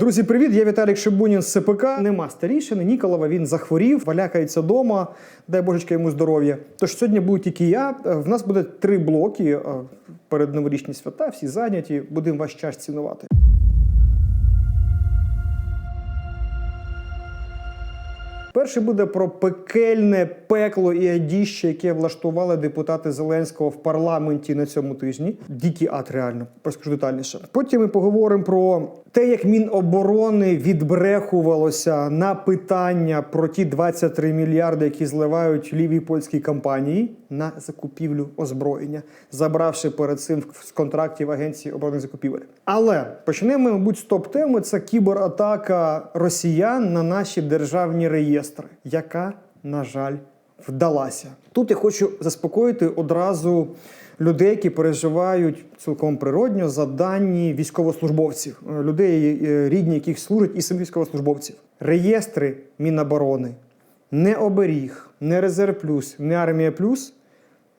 Друзі, привіт! Я Віталік Шибунін з СПК. Нема старішини Ніколова. Він захворів, валякається вдома. Дай божечка йому здоров'я. Тож сьогодні буду тільки я. Е, В нас буде три блоки е, перед новорічні свята. Всі зайняті. Будемо ваш час цінувати. Перший буде про пекельне пекло і адіще, яке влаштували депутати Зеленського в парламенті на цьому тижні. Дикий ад, реально, розкажу детальніше. Потім ми поговоримо про те, як Міноборони відбрехувалося на питання про ті 23 мільярди, які зливають лівій польській компанії на закупівлю озброєння, забравши перед цим з контрактів Агенції оборонних закупівель. Але почнемо, мабуть, з топ-теми. Це кібератака росіян на наші державні реєстри, яка, на жаль, вдалася. Тут я хочу заспокоїти одразу людей, які переживають цілком природньо за дані військовослужбовців, е, людей, е, рідні яких служать і самих військовослужбовців. Реєстри Міноборони, не оберіг, не резерв плюс, не армія плюс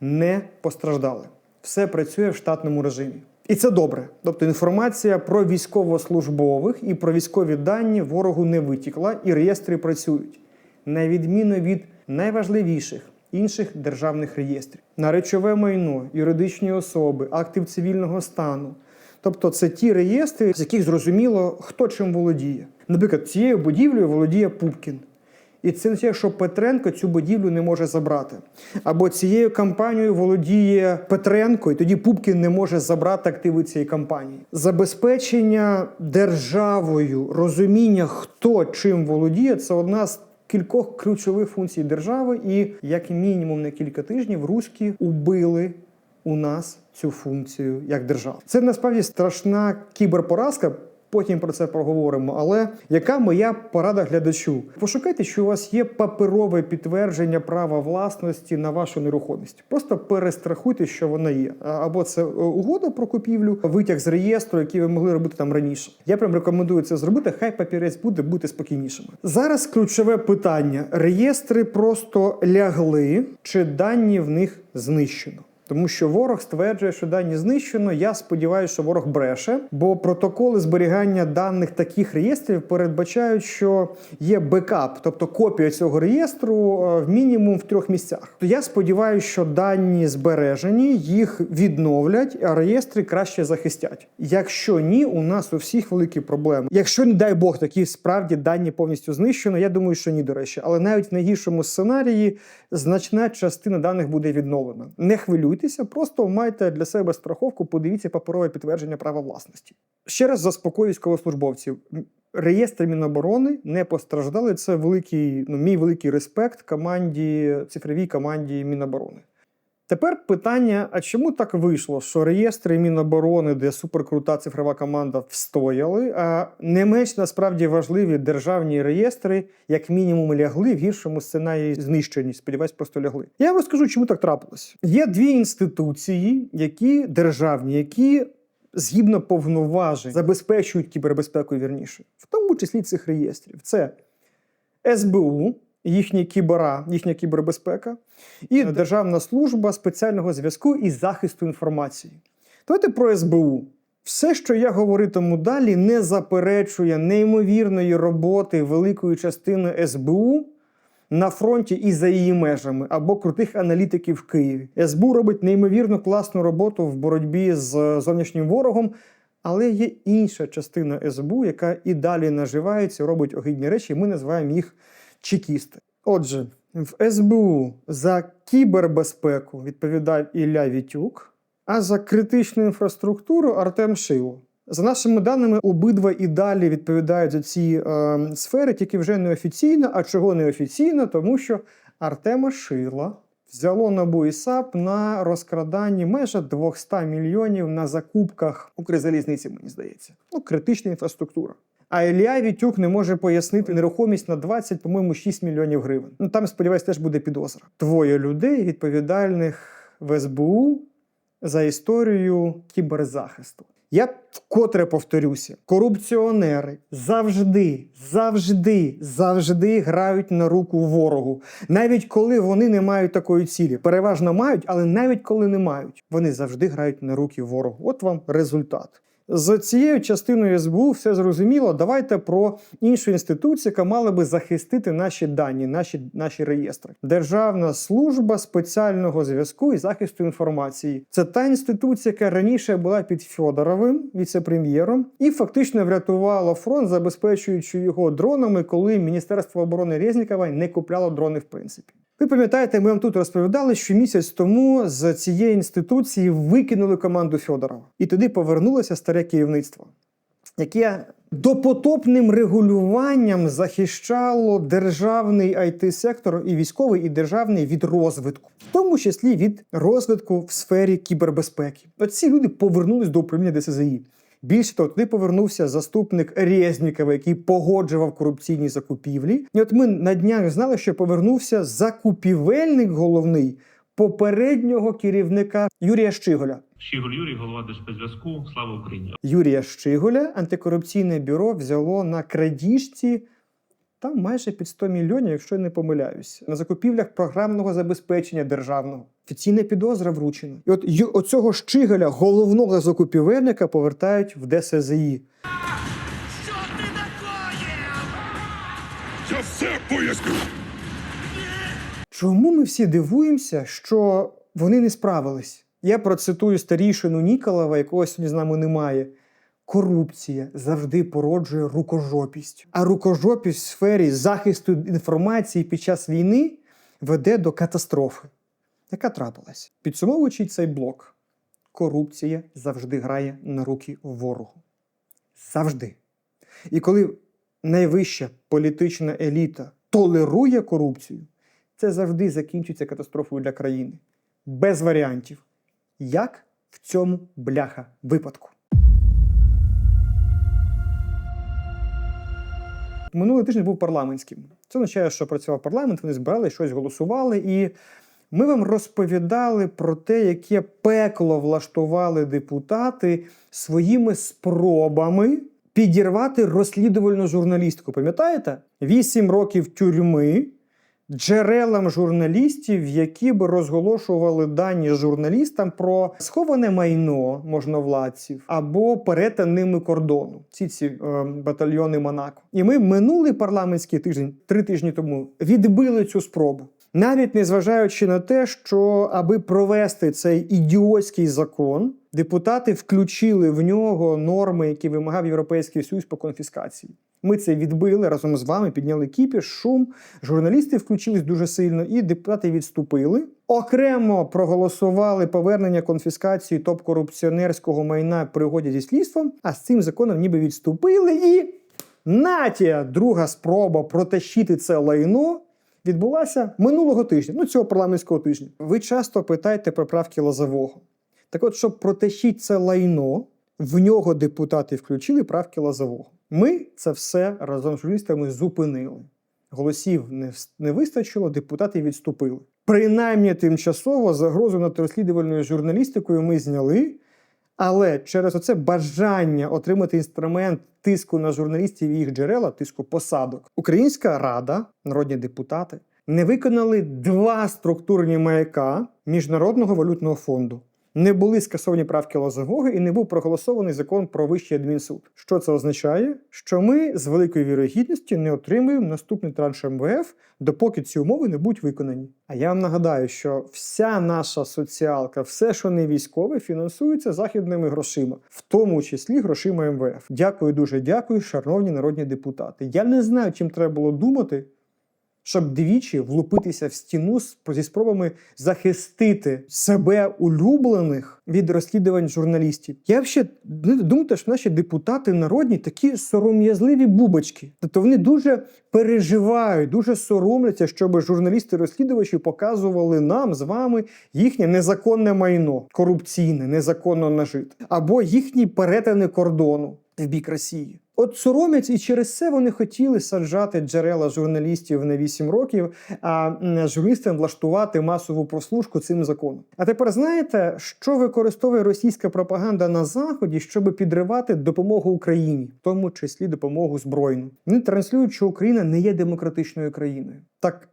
не постраждали. Все працює в штатному режимі. І це добре. Тобто інформація про військовослужбових і про військові дані ворогу не витікла, і реєстри працюють на відміну від найважливіших інших державних реєстрів на речове майно, юридичні особи, актів цивільного стану. Тобто це ті реєстри, з яких зрозуміло, хто чим володіє. Наприклад, цією будівлею володіє Пупкін. І це означає, що Петренко цю будівлю не може забрати. Або цією компанією володіє Петренко, і тоді Пупкін не може забрати активи цієї компанії. Забезпечення державою розуміння, хто чим володіє, це одна з кількох ключових функцій держави. І як мінімум на кілька тижнів руські убили у нас цю функцію як держава. Це насправді страшна кіберпоразка. Потім про це проговоримо. Але яка моя порада глядачу? Пошукайте, що у вас є паперове підтвердження права власності на вашу нерухомість. Просто перестрахуйте, що вона є. Або це е, угода про купівлю, витяг з реєстру, який ви могли робити там раніше. Я прям рекомендую це зробити. Хай папірець буде, будьте спокійнішими. Зараз ключове питання: реєстри просто лягли, чи дані в них знищено. Тому що ворог стверджує, що дані знищено. Я сподіваюся, що ворог бреше, бо протоколи зберігання даних таких реєстрів передбачають, що є бекап, тобто копія цього реєстру е, в мінімум в трьох місцях. То я сподіваюся, що дані збережені, їх відновлять, а реєстри краще захистять. Якщо ні, у нас у всіх великі проблеми. Якщо не дай Бог, такі справді дані повністю знищено, я думаю, що ні, до речі, але навіть в найгіршому сценарії значна частина даних буде відновлена. Не хвилюйтеся, просто майте для себе страховку, подивіться паперове підтвердження права власності. Ще раз заспокою військовослужбовців. Реєстри Міноборони не постраждали. Це великий, ну, мій великий респект команді, цифровій команді Міноборони. Тепер питання: а чому так вийшло, що реєстри Міноборони, де суперкрута цифрова команда, встояли, а не менш насправді важливі державні реєстри, як мінімум, лягли в гіршому сценарії знищені. Сподіваюсь, просто лягли. Я вам розкажу, чому так трапилось. Є дві інституції, які державні, які згідно повноважень забезпечують кібербезпеку вірніше, в тому числі цих реєстрів. Це СБУ, їхні кібера, їхня кібербезпека, і Державна служба спеціального зв'язку і захисту інформації. Давайте про СБУ. Все, що я говоритиму далі, не заперечує неймовірної роботи великої частини СБУ на фронті і за її межами або крутих аналітиків в Києві. СБУ робить неймовірно класну роботу в боротьбі з зовнішнім ворогом. Але є інша частина СБУ, яка і далі наживається, робить огидні речі, і ми називаємо їх чекісти. Отже, в СБУ за кібербезпеку відповідав Ілля Вітюк, а за критичну інфраструктуру Артем Шило. За нашими даними, обидва і далі відповідають за ці е, сфери, тільки вже неофіційно. А чого неофіційно? Тому що Артема Шила взяло НАБУ і САП на розкраданні майже 200 мільйонів на закупках Укрзалізниці, мені здається. Ну, критична інфраструктура. А Ілля Вітюк не може пояснити нерухомість на 20, по-моєму, 6 мільйонів гривень. Ну там, сподіваюсь, теж буде підозра. Двоє людей, відповідальних в СБУ за історію кіберзахисту. Я вкотре повторюся: корупціонери завжди, завжди, завжди грають на руку ворогу, навіть коли вони не мають такої цілі. Переважно мають, але навіть коли не мають, вони завжди грають на руки ворогу. От вам результат. З цією частиною СБУ все зрозуміло. Давайте про іншу інституцію, яка мала би захистити наші дані, наші, наші реєстри. Державна служба спеціального зв'язку і захисту інформації. Це та інституція, яка раніше була під Фьодоровим, віце-прем'єром, і фактично врятувала фронт, забезпечуючи його дронами, коли Міністерство оборони Резнікова не купляло дрони в принципі. Ви пам'ятаєте, ми вам тут розповідали, що місяць тому з цієї інституції викинули команду Фьодорова, і туди повернулося старе керівництво, яке допотопним регулюванням захищало державний it сектор і військовий, і державний від розвитку, в тому числі від розвитку в сфері кібербезпеки. Оці люди повернулись до управління ДСЗІ. Більше того, туди повернувся заступник Резнікова, який погоджував корупційні закупівлі. І от ми на днях знали, що повернувся закупівельник головний попереднього керівника Юрія Щиголя. Щиголь Юрій, голова Держспецзв'язку. Слава Україні! Юрія Щиголя антикорупційне бюро взяло на крадіжці там майже під 100 мільйонів, якщо я не помиляюсь, на закупівлях програмного забезпечення державного. Офіційна підозра вручена. І от оцього Щиголя, головного закупівельника, повертають в ДСЗІ. Що ти накоїв? Я все поясню. Чому ми всі дивуємося, що вони не справились? Я процитую старішину Ніколова, якого сьогодні з нами немає. Корупція завжди породжує рукожопість. А рукожопість в сфері захисту інформації під час війни веде до катастрофи, яка трапилась. Підсумовуючи цей блок, корупція завжди грає на руки ворогу. Завжди. І коли найвища політична еліта толерує корупцію, це завжди закінчиться катастрофою для країни. Без варіантів. Як в цьому бляха випадку? Минулий тиждень був парламентським. Це означає, що працював парламент, вони збирали, щось голосували, і ми вам розповідали про те, яке пекло влаштували депутати своїми спробами підірвати розслідувальну журналістику. Пам'ятаєте? Вісім років тюрми джерелам журналістів, які б розголошували дані журналістам про сховане майно можновладців або перетин ними кордону. Ці ці е, батальйони Монако. І ми минулий парламентський тиждень, три тижні тому, відбили цю спробу. Навіть незважаючи на те, що аби провести цей ідіотський закон, депутати включили в нього норми, які вимагав Європейський Союз по конфіскації. Ми це відбили разом з вами, підняли кіпіш, шум. Журналісти включились дуже сильно, і депутати відступили. Окремо проголосували повернення конфіскації топ-корупціонерського майна при угоді зі слідством. А з цим законом ніби відступили. І натія, друга спроба протащити це лайно. Відбулася минулого тижня, ну цього парламентського тижня. Ви часто питаєте про правки Лозового. Так от, щоб протащити це лайно, в нього депутати включили правки Лозового. Ми це все разом з журналістами зупинили. Голосів не, не вистачило, депутати відступили. Принаймні тимчасово загрозу над розслідувальною журналістикою ми зняли, але через оце бажання отримати інструмент тиску на журналістів і їх джерела, тиску посадок, Українська рада, народні депутати, не виконали два структурні маяка Міжнародного валютного фонду. Не були скасовані правки Лозового і не був проголосований закон про вищий адмінсуд. Що це означає? Що ми з великою вірогідністю не отримуємо наступний транш МВФ, допоки ці умови не будуть виконані. А я вам нагадаю, що вся наша соціалка, все, що не військове, фінансується західними грошима, в тому числі грошима МВФ. Дякую, дуже дякую, шановні народні депутати. Я не знаю, чим треба було думати, щоб двічі влупитися в стіну зі спробами захистити себе улюблених від розслідувань журналістів. Я взагалі думаю, що наші депутати народні такі сором'язливі бубочки. Тобто вони дуже переживають, дуже соромляться, щоб журналісти-розслідувачі показували нам з вами їхнє незаконне майно, корупційне, незаконно нажите, або їхні перетини кордону в бік Росії. От соромляться, і через це вони хотіли саджати джерела журналістів на 8 років, а журналістам влаштувати масову прослушку цим законом. А тепер знаєте, що використовує російська пропаганда на заході, щоб підривати допомогу Україні, в тому числі допомогу збройну. Вони транслюють, що Україна не є демократичною країною. Так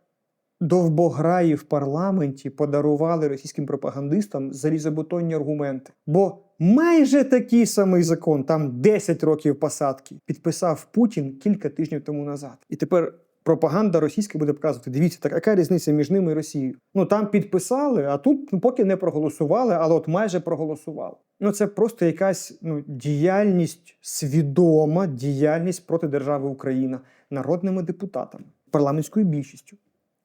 довбограї в парламенті подарували російським пропагандистам залізобетонні аргументи. Бо Майже такий самий закон, там 10 років посадки, підписав Путін кілька тижнів тому назад. І тепер пропаганда російська буде показувати: дивіться, так яка різниця між ними і Росією? Ну там підписали, а тут ну, поки не проголосували, але от майже проголосували. Ну це просто якась ну, діяльність свідома, діяльність проти держави Україна народними депутатами, парламентською більшістю.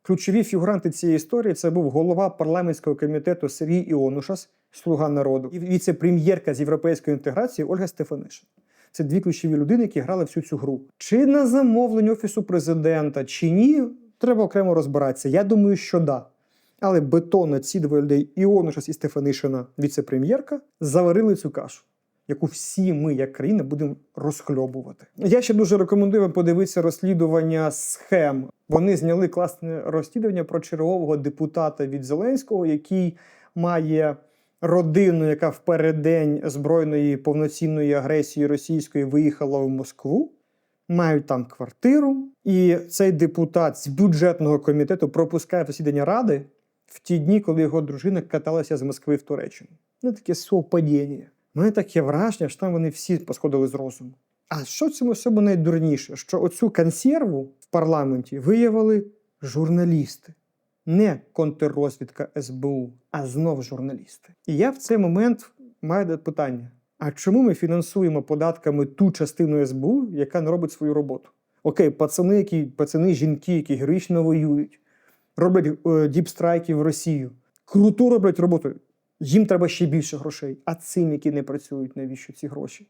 Ключові фігуранти цієї історії це був голова парламентського комітету Сергій Іонушас, слуга народу, і віце-прем'єрка з європейської інтеграції Ольга Стефанишин. Це дві ключові людини, які грали всю цю гру. Чи на замовлення офісу президента, чи ні, треба окремо розбиратися. Я думаю, що да. Але бетонно ці двоє людей Іонушас і Стефанишина, віце-прем'єрка, заварили цю кашу. Яку всі ми, як країна, будемо розхльобувати. Я ще дуже рекомендую вам подивитися розслідування схем. Вони зняли класне розслідування про чергового депутата від Зеленського, який має родину, яка в переддень збройної повноцінної агресії російської виїхала в Москву. Мають там квартиру, і цей депутат з бюджетного комітету пропускає засідання ради в ті дні, коли його дружина каталася з Москви в Туреччину. Ну таке совпадіння. Мене таке враження, що там вони всі посходили з розуму. А що цьому всьому найдурніше? Що оцю консерву в парламенті виявили журналісти, не контррозвідка СБУ, а знов журналісти. І я в цей момент маю питання: а чому ми фінансуємо податками ту частину СБУ, яка не робить свою роботу? Окей, пацани, які пацани, жінки, які героїчно воюють, роблять е, діпстрайки в Росію, круту роблять роботу. Їм треба ще більше грошей. А цим, які не працюють, навіщо ці гроші?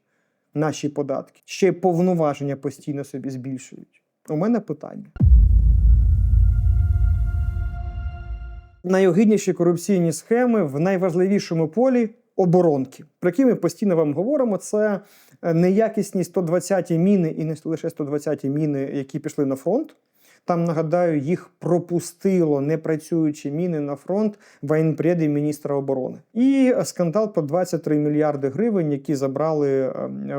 Наші податки. Ще повноваження постійно собі збільшують. У мене питання. Найогидніші корупційні схеми в найважливішому полі оборонки, про які ми постійно вам говоримо. Це е, неякісні 120-ті міни і не лише 120-ті міни, які пішли на фронт. Там, нагадаю, їх пропустило непрацюючі міни на фронт воєнпреди міністра оборони. І скандал по 23 мільярди гривень, які забрали е,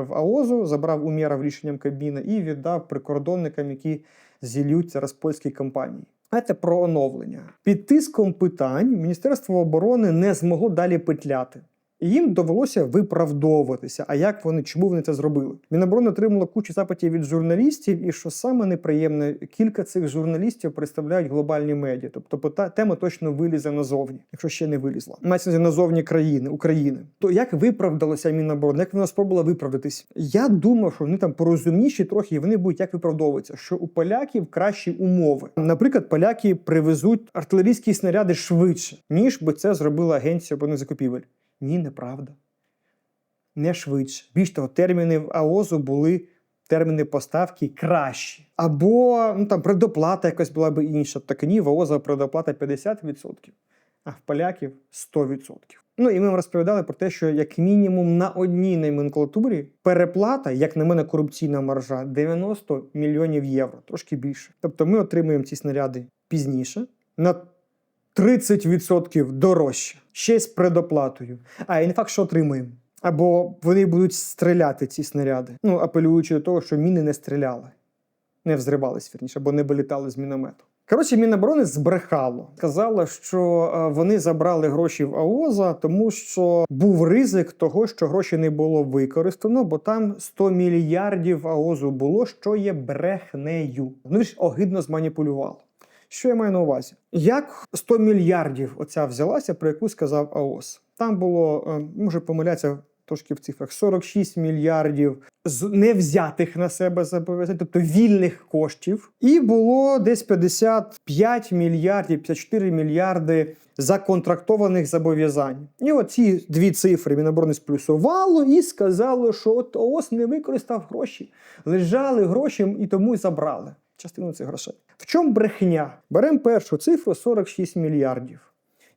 в АОЗу, забрав Умєров рішенням Кабміна і віддав прикордонникам, які зілють зараз польській компанії. Це про оновлення. Під тиском питань Міністерство оборони не змогло далі петляти. І їм довелося виправдовуватися. А як вони, чому вони це зробили? Міноборони отримало кучу запитів від журналістів, і що саме неприємне, кілька цих журналістів представляють глобальні медіа. Тобто тема точно вилізе назовні, якщо ще не вилізла. Мається назовні країни, України. То як виправдалося Міноборони? Як вона спробувала виправдатись? Я думав, що вони там порозумніші трохи, і вони будуть як виправдовуватися, що у поляків кращі умови. Наприклад, поляки привезуть артилерійські снаряди швидше, ніж би це зробила агенція оборонних закупівель. Ні, неправда. Не швидше. Більш того, терміни в АОЗу були терміни поставки кращі. Або ну, там предоплата якась була б інша. Так ні, в АОЗа предоплата 50%, а в поляків 100%. Ну і ми вам розповідали про те, що як мінімум на одній номенклатурі переплата, як на мене, корупційна маржа 90 мільйонів євро, трошки більше. Тобто ми отримуємо ці снаряди пізніше. На 30% дорожче, ще з предоплатою. А і не факт, що отримуємо. Або вони будуть стріляти ці снаряди, ну апелюючи до того, що міни не стріляли, не взривались, вірніше, або не вилітали з міномету. Коротше, Міноборони збрехало. Сказала, що е, вони забрали гроші в АОЗа, тому що був ризик того, що гроші не було використано, бо там 100 мільярдів АОЗу було, що є брехнею. Вони ж огидно зманіпулювали. Що я маю на увазі? Як 100 мільярдів оця взялася, про яку сказав АОС? Там було, е, може помилятися трошки в цифрах, 46 мільярдів з невзятих на себе зобов'язань, тобто вільних коштів, і було десь 55 мільярдів, 54 мільярди законтрактованих зобов'язань. І оці дві цифри Міноборони сплюсувало і сказало, що от ООС не використав гроші. Лежали гроші і тому забрали частину цих грошей. В чому брехня? Беремо першу цифру 46 мільярдів,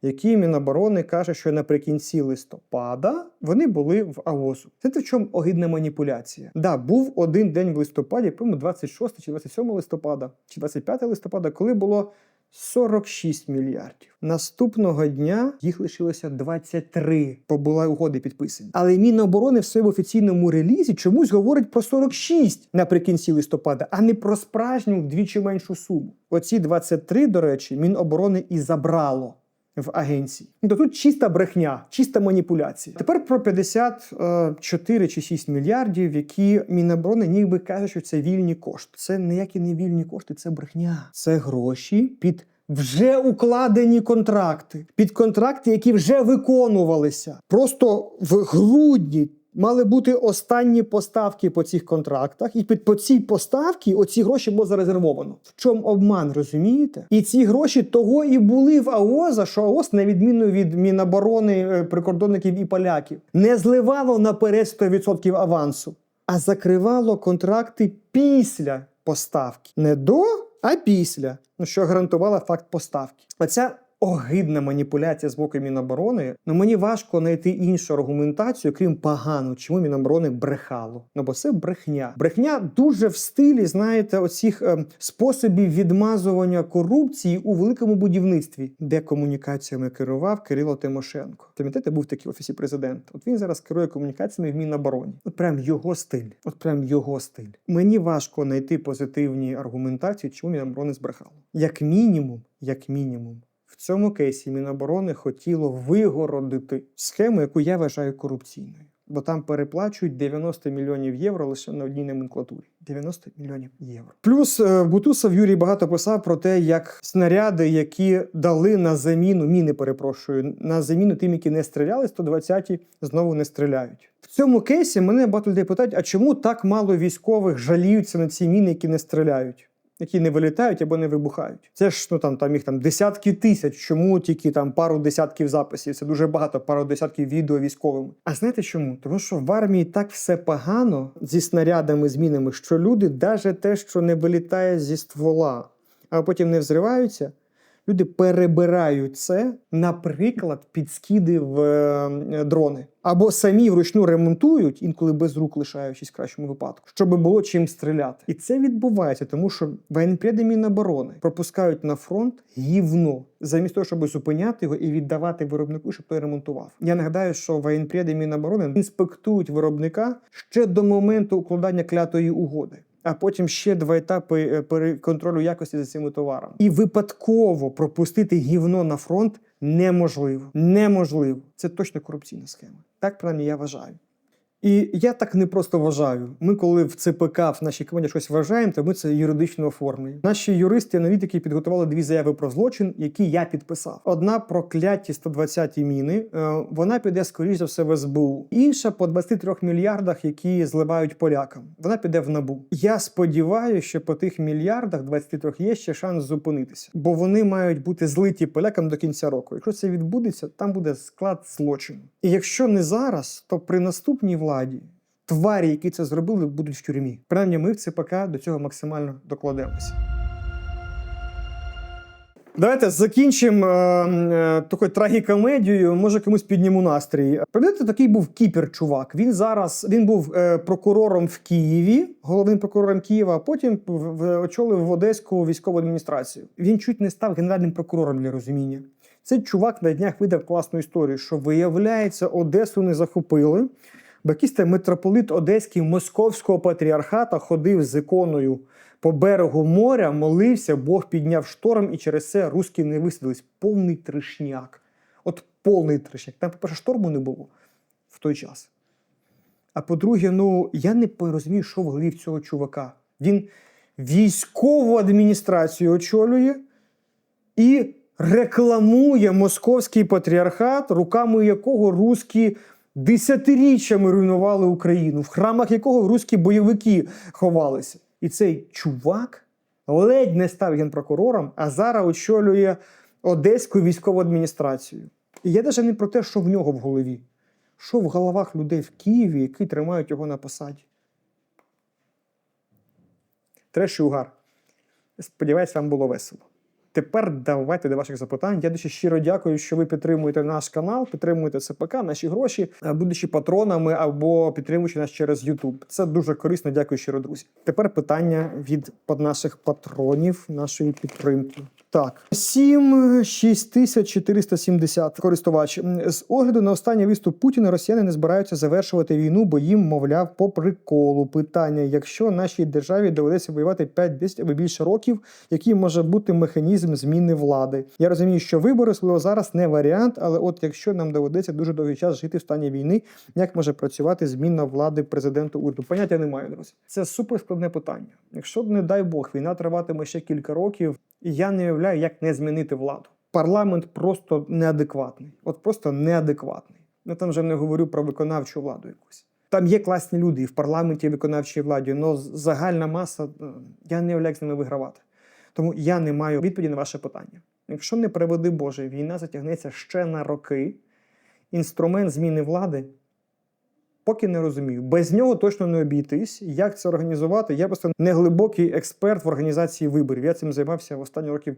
які Міноборони каже, що наприкінці листопада вони були в АОСу. Це в чому огидна маніпуляція? Да, був один день в листопаді, по-моєму, 26 чи 27 листопада, чи 25 листопада, коли було 46 мільярдів. Наступного дня їх лишилося 23, бо були угоди підписані. Але Міноборони в своєму офіційному релізі чомусь говорить про 46 наприкінці листопада, а не про справжню вдвічі меншу суму. Оці 23, до речі, Міноборони і забрало. В агенції. То тут чиста брехня, чиста маніпуляція. Тепер про 54 чи 6 мільярдів, які Міноборони ніби каже, що це вільні кошти. Це ніякі не вільні кошти, це брехня. Це гроші під вже укладені контракти, під контракти, які вже виконувалися. Просто в грудні мали бути останні поставки по цих контрактах, і під по цій поставці оці гроші було зарезервовано. В чому обман, розумієте? І ці гроші того і були в АОЗа, що АОЗ, на відміну від Міноборони, е, прикордонників і поляків, не зливало наперед 100% авансу, а закривало контракти після поставки. Не до, а після. Ну, що гарантувала факт поставки. Оця огидна маніпуляція з боку Міноборони. Ну мені важко знайти іншу аргументацію, крім погану, чому Міноборони брехало. Ну бо це брехня. Брехня дуже в стилі, знаєте, оцих е, способів відмазування корупції у великому будівництві, де комунікаціями керував Кирило Тимошенко. Пам'ятаєте, був такий в офісі президента. От він зараз керує комунікаціями в Мінобороні. От прям його стиль. От прям його стиль. Мені важко знайти позитивні аргументації, чому Міноборони збрехало. Як мінімум, як мінімум. Цьому кейсі Міноборони хотіло вигородити схему, яку я вважаю корупційною. Бо там переплачують 90 мільйонів євро лише на одній номенклатурі. 90 мільйонів євро. Плюс е, Бутусов Юрій багато писав про те, як снаряди, які дали на заміну, міни перепрошую, на заміну тим, які не стріляли, 120-ті знову не стріляють. В цьому кейсі мене багато людей питають: а чому так мало військових жаліються на ці міни, які не стріляють? Які не вилітають або не вибухають. Це ж ну там, там їх там десятки тисяч. Чому тільки там пару десятків записів? Це дуже багато, пару десятків відео військовими. А знаєте чому? Тому що в армії так все погано зі снарядами, змінами, що люди, навіть те, що не вилітає зі ствола, а потім не взриваються. Люди перебирають це, наприклад, під скиди в е, дрони, або самі вручну ремонтують, інколи без рук лишаючись в кращому випадку, щоб було чим стріляти. І це відбувається, тому що воєнпреди Міноборони пропускають на фронт гівно, замість того, щоб зупиняти його і віддавати виробнику, щоб той ремонтував. Я нагадаю, що воєнпреди Міноборони інспектують виробника ще до моменту укладання клятої угоди а потім ще два етапи е, контролю якості за цими товарами. І випадково пропустити гівно на фронт неможливо. Неможливо. Це точно корупційна схема. Так принаймні я вважаю. І я так не просто вважаю. Ми, коли в ЦПК в нашій команді щось вважаємо, то ми це юридично оформлюємо. Наші юристи, аналітики підготували дві заяви про злочин, які я підписав. Одна про кляті 120 міни. е, Вона піде скоріш за все в СБУ. Інша по 23 мільярдах, які зливають полякам. Вона піде в набу. Я сподіваюся, що по тих мільярдах 23 є ще шанс зупинитися, бо вони мають бути злиті полякам до кінця року. Якщо це відбудеться, там буде склад злочину. І якщо не зараз, то при наступній владі тварі, які це зробили, будуть в тюрмі. Принаймні, ми в ЦПК до цього максимально докладемося. Давайте закінчимо е, е, такою трагікомедією. Може комусь підніму настрій. Пам'ятаєте, такий був кіпер чувак. Він зараз він був е, прокурором в Києві, головним прокурором Києва, а потім в, в, очолив в Одеську військову адміністрацію. Він чуть не став генеральним прокурором для розуміння. Цей чувак на днях видав класну історію, що виявляється, Одесу не захопили. Там митрополит Одеський Московського патріархата ходив з іконою по берегу моря, молився, Бог підняв шторм, і через це руські не висадились. Повний трешняк. От повний трешняк. Там, по-перше, шторму не було в той час. А по-друге, ну я не розумію, що в голові цього чувака. Він військову адміністрацію очолює і рекламує московський патріархат, руками якого руські десятиріччями руйнували Україну, в храмах якого руські бойовики ховалися. І цей чувак ледь не став генпрокурором, а зараз очолює Одеську військову адміністрацію. І я навіть не про те, що в нього в голові, що в головах людей в Києві, які тримають його на посаді. Треш і угар. Сподіваюсь, вам було весело. Тепер давайте до ваших запитань. Я дуже щиро дякую, що ви підтримуєте наш канал, підтримуєте СПК, наші гроші, е, будучи патронами або підтримуючи нас через YouTube. Це дуже корисно. Дякую щиро, друзі. Тепер питання від наших патронів нашої підтримки. Так, 7 6470 користувач. З огляду на останній виступ Путіна росіяни не збираються завершувати війну, бо їм, мовляв, по приколу. Питання: якщо нашій державі доведеться воювати 5-10 або більше років, який може бути механізм зміни влади? Я розумію, що вибори особливо зараз не варіант, але от якщо нам доведеться дуже довгий час жити в стані війни, як може працювати зміна влади президенту уряду? Поняття немає, друзі. Це суперскладне питання. Якщо не дай Бог, війна триватиме ще кілька років, і я не уявляю, як не змінити владу. Парламент просто неадекватний. От просто неадекватний. Я там вже не говорю про виконавчу владу якусь. Там є класні люди і в парламенті, і в виконавчій владі, але загальна маса, е, я не уявляю, як з ними вигравати. Тому я не маю відповіді на ваше питання. Якщо не приведи Боже, війна затягнеться ще на роки, інструмент зміни влади поки не розумію. Без нього точно не обійтись. Як це організувати? Я просто не глибокий експерт в організації виборів. Я цим займався в останні років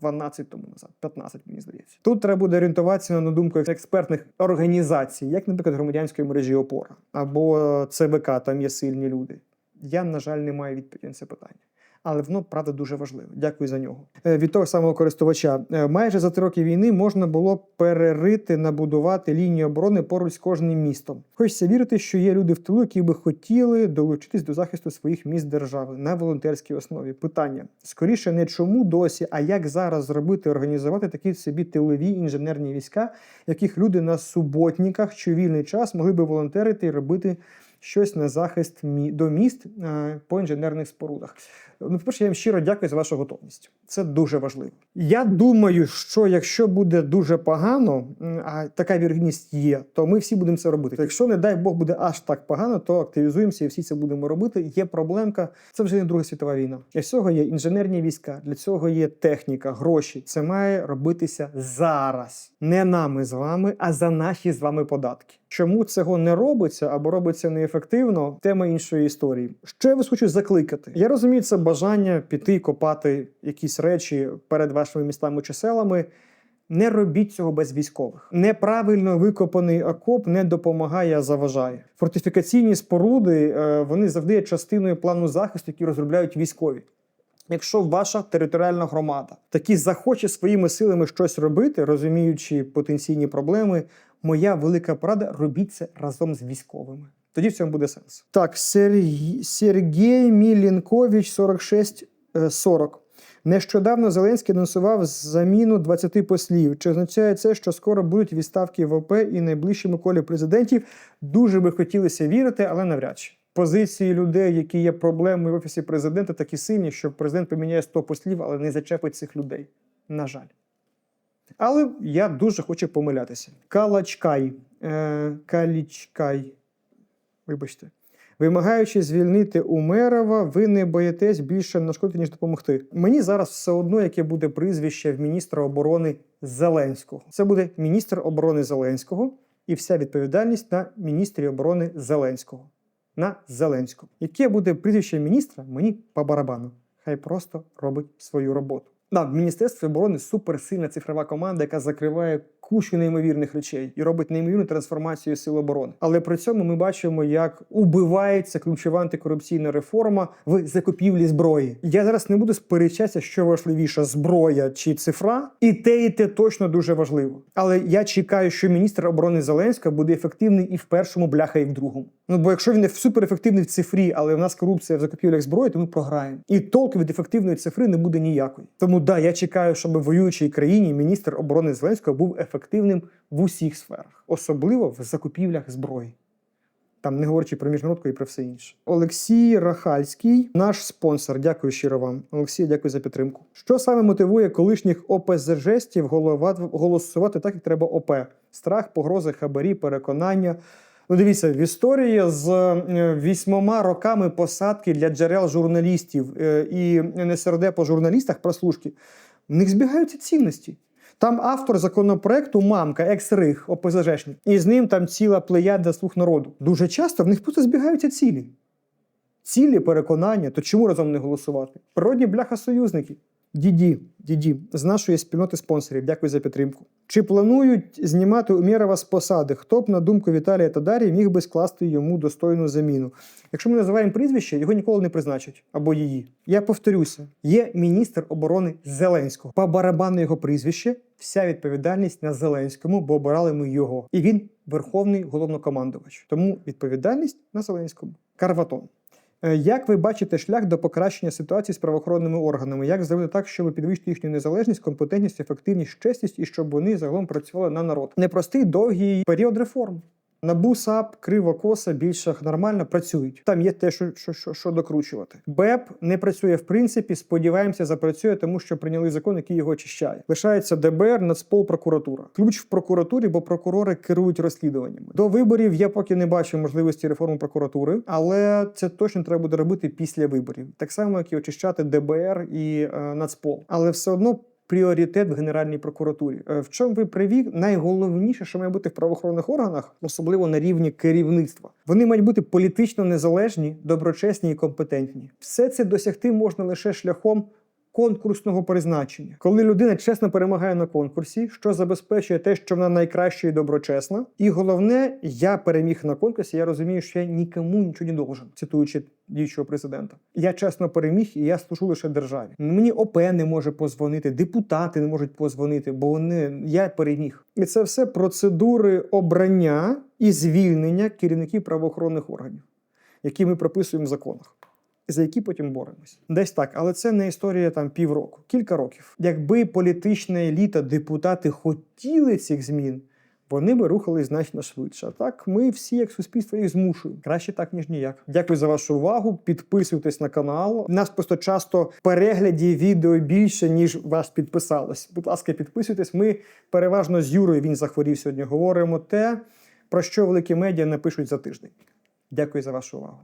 12 тому назад, 15, мені здається. Тут треба буде орієнтуватися на думку експертних організацій, як, наприклад, громадянської мережі опора або ЦВК, там є сильні люди. Я, на жаль, не маю відповіді на це питання. Але воно правда дуже важливе. Дякую за нього. Е, Від того самого користувача. Е, Майже за три роки війни можна було перерити, набудувати лінію оборони поруч з кожним містом. Хочеться вірити, що є люди в тилу, які би хотіли долучитись до захисту своїх міст держави на волонтерській основі. Питання скоріше не чому досі, а як зараз зробити, організувати такі собі тилові інженерні війська, яких люди на суботниках чи вільний час могли би волонтерити і робити щось на захист мі- до міст е, по інженерних спорудах. Ну, по-перше, я вам щиро дякую за вашу готовність. Це дуже важливо. Я думаю, що якщо буде дуже погано, а така вірогідність є, то ми всі будемо це робити. Якщо, не дай Бог, буде аж так погано, то активізуємося і всі це будемо робити. Є проблемка. Це вже не Друга світова війна. Для цього є інженерні війська, для цього є техніка, гроші. Це має робитися зараз, не нами з вами, а за наші з вами податки. Чому цього не робиться або робиться неефективно, тема іншої історії. Що я вас хочу закликати? Я розумію, це бажання піти копати якісь речі перед вашими містами чи селами. Не робіть цього без військових. Неправильно викопаний окоп не допомагає, а заважає. Фортифікаційні споруди е, вони завжди є частиною плану захисту, який розробляють військові. Якщо ваша територіальна громада таки захоче своїми силами щось робити, розуміючи потенційні проблеми, моя велика порада робіть це разом з військовими. Тоді в цьому буде сенс. Так, Сергій, Сергій Мілінкович 4640. Нещодавно Зеленський анонсував заміну 20 послів. Чи означає це, що скоро будуть відставки в ОП і найближчому колі президентів? Дуже би хотілося вірити, але навряд чи. Позиції людей, які є проблемою в офісі президента, такі сильні, що президент поміняє 100 послів, але не зачепить цих людей. На жаль. Але я дуже хочу помилятися. Калачкай. Е, Калічкай. Вибачте. Вимагаючи звільнити Умерова, ви не боїтесь більше нашкодити, ніж допомогти. Мені зараз все одно, яке буде прізвище в міністра оборони Зеленського. Це буде міністр оборони Зеленського і вся відповідальність на міністрі оборони Зеленського. На Зеленського. Яке буде прізвище міністра, мені по барабану. Хай просто робить свою роботу. Да, в Міністерстві оборони суперсильна цифрова команда, яка закриває кучу неймовірних речей і робить неймовірну трансформацію сил оборони. Але при цьому ми бачимо, як убивається ключова антикорупційна реформа в закупівлі зброї. Я зараз не буду сперечатися, що важливіше зброя чи цифра, і те, і те точно дуже важливо. Але я чекаю, що міністр оборони Зеленського буде ефективний і в першому, бляха, і в другому. Ну бо якщо він не суперефективний в цифрі, але в нас корупція в закупівлях зброї, то ми програємо. І толку від ефективної цифри не буде ніякої. Тому да, я чекаю, щоб в воюючій країні міністр оборони Зеленського був ефективним в усіх сферах, особливо в закупівлях зброї. Там не говорячи про міжнародку і про все інше. Олексій Рахальський, наш спонсор. Дякую щиро вам. Олексій, дякую за підтримку. Що саме мотивує колишніх ОПЗЖестів голосувати так, як треба ОП? Страх, погрози, хабарі, переконання. Ну, дивіться, в історії з е, вісьмома роками посадки для джерел журналістів е, і НСРД по журналістах прослушки, в них збігаються цінності. Там автор законопроекту мамка, екс-рих, ОПЗЖшник, і з ним там ціла плеяда слуг народу. Дуже часто в них просто збігаються цілі. Цілі переконання, то чому разом не голосувати? Природні бляха союзники. Діді, діді, з нашої спільноти спонсорів. Дякую за підтримку. Чи планують знімати Умєрова з посади? Хто б, на думку Віталія Тадарі, міг би скласти йому достойну заміну? Якщо ми називаємо прізвище, його ніколи не призначать або її. Я повторюся: є міністр оборони Зеленського. По барабану його прізвище, вся відповідальність на Зеленському, бо обирали ми його. І він верховний головнокомандувач. Тому відповідальність на Зеленському. Карватон. Е, Як ви бачите шлях до покращення ситуації з правоохоронними органами? Як зробити так, щоб підвищити їхню незалежність, компетентність, ефективність, чесність і щоб вони загалом працювали на народ? Непростий довгий період реформ. Набу САП, криво коса, більше нормально працюють. Там є те, що, що, що, що докручувати. БЕП не працює в принципі. Сподіваємося, запрацює, тому що прийняли закон, який його очищає. Лишається ДБР, Нацпол, прокуратура. Ключ в прокуратурі, бо прокурори керують розслідуваннями. До виборів я поки не бачу можливості реформи прокуратури, але це точно треба буде робити після виборів, так само як і очищати ДБР і е, Нацпол. Але все одно. Пріоритет в Генеральній прокуратурі. Е, В чому ви привів? Найголовніше, що має бути в правоохоронних органах, особливо на рівні керівництва. Вони мають бути політично незалежні, доброчесні і компетентні. Все це досягти можна лише шляхом конкурсного призначення, коли людина чесно перемагає на конкурсі, що забезпечує те, що вона найкраща і доброчесна. І головне, я переміг на конкурсі. Я розумію, що я нікому нічого не должен, цитуючи діючого президента. Я чесно переміг, і я служу лише державі. Мені ОП не може позвонити, депутати не можуть позвонити, бо вони я переміг. І це все процедури обрання і звільнення керівників правоохоронних органів, які ми прописуємо в законах за які потім боремось. Десь так, але це не історія там півроку, кілька років. Якби політична еліта, депутати хотіли цих змін, вони би рухались значно швидше. А так, ми всі, як суспільство, їх змушуємо. Краще так, ніж ніяк. Дякую за вашу увагу. Підписуйтесь на канал. У нас просто часто переглядів відео більше, ніж вас підписалось. Будь ласка, підписуйтесь. Ми переважно з Юрою він захворів сьогодні. Говоримо те, про що великі медіа напишуть за тиждень. Дякую за вашу увагу.